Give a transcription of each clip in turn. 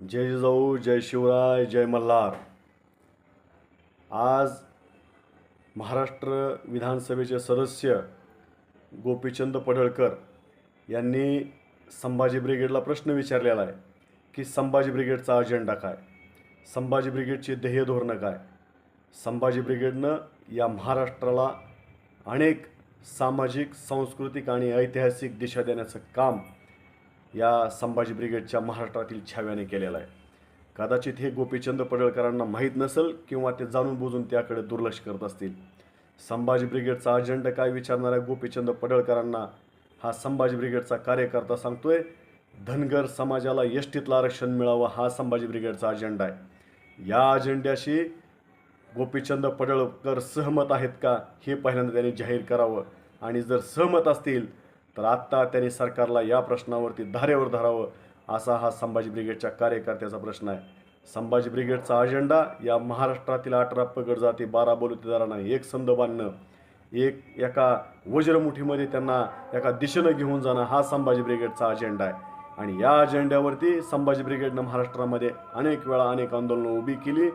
जय जिजाऊ जय शिवराय जय मल्हार. आज महाराष्ट्र विधानसभेचे सदस्य गोपीचंद पडळकर यांनी संभाजी ब्रिगेडला प्रश्न विचारलेला आहे की संभाजी ब्रिगेडचा अजेंडा काय? संभाजी ब्रिगेडची ध्येय धोरणं काय? संभाजी ब्रिगेडनं या महाराष्ट्राला अनेक सामाजिक सांस्कृतिक आणि ऐतिहासिक दिशा देण्याचं काम या संभाजी ब्रिगेडच्या महाराष्ट्रातील छाव्याने केलेला आहे. कदाचित हे गोपीचंद पडळकरांना माहीत नसेल किंवा ते जाणून बुजून त्याकडे दुर्लक्ष करत असतील. संभाजी ब्रिगेडचा अजेंडा काय विचारणाऱ्या गोपीचंद पडळकरांना हा संभाजी ब्रिगेडचा कार्यकर्ता सांगतोय धनगर समाजाला यष्टीतलं आरक्षण मिळावं हा संभाजी ब्रिगेडचा अजेंडा आहे. या अजेंड्याशी गोपीचंद पडळकर सहमत आहेत का हे पहिल्यांदा त्यांनी जाहीर करावं. आणि जर सहमत असतील तर आत्ता त्यांनी सरकारला या प्रश्नावरती धारेवर धरावं असा हा संभाजी ब्रिगेडच्या कार्यकर्त्याचा प्रश्न आहे. संभाजी ब्रिगेडचा अजेंडा या महाराष्ट्रातील अठरा पगड जाती बारा बलुतेदारांना एक संद बांधणं एक एका वज्रमुठीमध्ये त्यांना एका दिशेनं घेऊन जाणं हा संभाजी ब्रिगेडचा अजेंडा आहे. आणि या अजेंड्यावरती संभाजी ब्रिगेडनं महाराष्ट्रामध्ये अनेक वेळा अनेक आंदोलनं उभी केली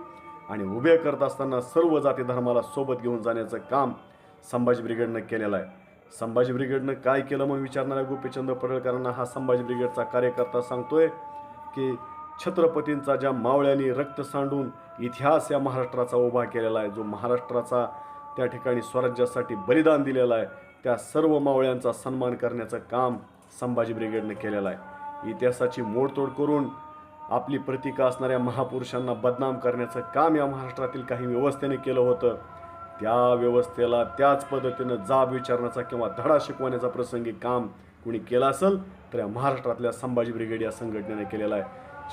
आणि उभे करत असताना सर्व जाती धर्माला सोबत घेऊन जाण्याचं काम संभाजी ब्रिगेडनं केलेलं आहे. संभाजी ब्रिगेडनं काय केलं मग विचारणाऱ्या गोपीचंद पडळकरांना हा संभाजी ब्रिगेडचा कार्यकर्ता सांगतोय की छत्रपतींचा ज्या मावळ्यांनी रक्त सांडून इतिहास या महाराष्ट्राचा उभा केलेला आहे जो महाराष्ट्राचा त्या ठिकाणी स्वराज्यासाठी बलिदान दिलेलं आहे त्या सर्व मावळ्यांचा सन्मान करण्याचं काम संभाजी ब्रिगेडनं केलेलं आहे. इतिहासाची मोडतोड करून आपली प्रतीका असणाऱ्या महापुरुषांना बदनाम करण्याचं काम या महाराष्ट्रातील काही व्यवस्थेने केलं होतं. त्या व्यवस्थेला त्याच पद्धतीनं जाब विचारण्याचा किंवा धडा शिकवण्याचा प्रसंगी काम कुणी केलं असेल तर या महाराष्ट्रातल्या संभाजी ब्रिगेड या संघटनेने केलेला आहे.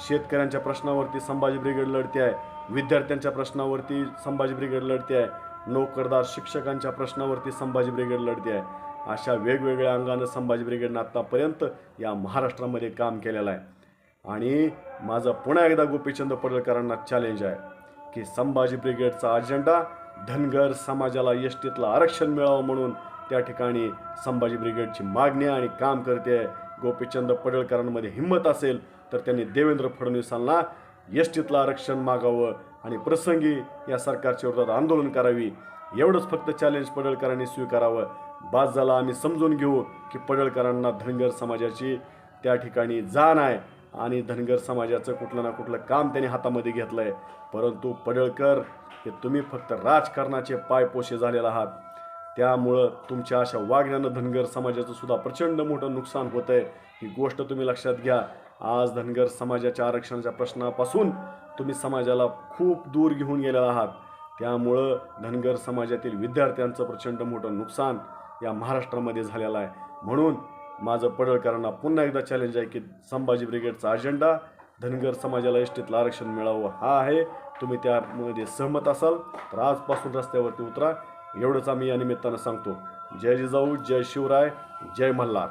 शेतकऱ्यांच्या प्रश्नावरती संभाजी ब्रिगेड लढते आहे. विद्यार्थ्यांच्या प्रश्नावरती संभाजी ब्रिगेड लढते आहे. नोकरदार शिक्षकांच्या प्रश्नावरती संभाजी ब्रिगेड लढते आहे. अशा वेगवेगळ्या अंगानं संभाजी ब्रिगेडनं आत्तापर्यंत या महाराष्ट्रामध्ये काम केलेलं आहे. आणि माझं पुन्हा एकदा गोपीचंद पडळकरांना चॅलेंज आहे की संभाजी ब्रिगेडचा अजेंडा धनगर समाजाला यष्टीतलं आरक्षण मिळावं म्हणून त्या ठिकाणी संभाजी ब्रिगेडची मागणी आणि काम करते आहे. गोपीचंद पडळकरांमध्ये हिंमत असेल तर त्यांनी देवेंद्र फडणवीसांना यष्टीतलं आरक्षण मागावं आणि प्रसंगी या सरकारच्या विरोधात आंदोलन करावी. एवढंच फक्त चॅलेंज पडळकरांनी स्वीकारावं. बाद झाला आम्ही समजून घेऊ की पडळकरांना धनगर समाजाची त्या ठिकाणी जाण आहे. आणि धनगर समाजाचं कुठलं ना कुठलं काम त्यांनी हातामध्ये घेतलं आहे परंतु पडळकर हे तुम्ही फक्त राजकारणाचे पायपोशे झालेला आहात. त्यामुळं तुमच्या अशा वागण्यानं धनगर समाजाचं सुद्धा प्रचंड मोठं नुकसान होतं आहे ही गोष्ट तुम्ही लक्षात घ्या. आज धनगर समाजाच्या आरक्षणाच्या प्रश्नापासून तुम्ही समाजाला खूप दूर घेऊन गेलेला आहात. त्यामुळं धनगर समाजातील विद्यार्थ्यांचं प्रचंड मोठं नुकसान या महाराष्ट्रामध्ये झालेलं आहे. म्हणून माझं पडळकरांना पुन्हा एकदा चॅलेंज आहे की संभाजी ब्रिगेडचा अजेंडा धनगर समाजाला एसटीतलं आरक्षण मिळावं. हा आहे. तुम्ही त्यामध्ये सहमत असाल तर आजपासून रस्त्यावरती उतरा. एवढंच आम्ही या निमित्तानं सांगतो. जय जिजाऊ जय शिवराय जय मल्हार.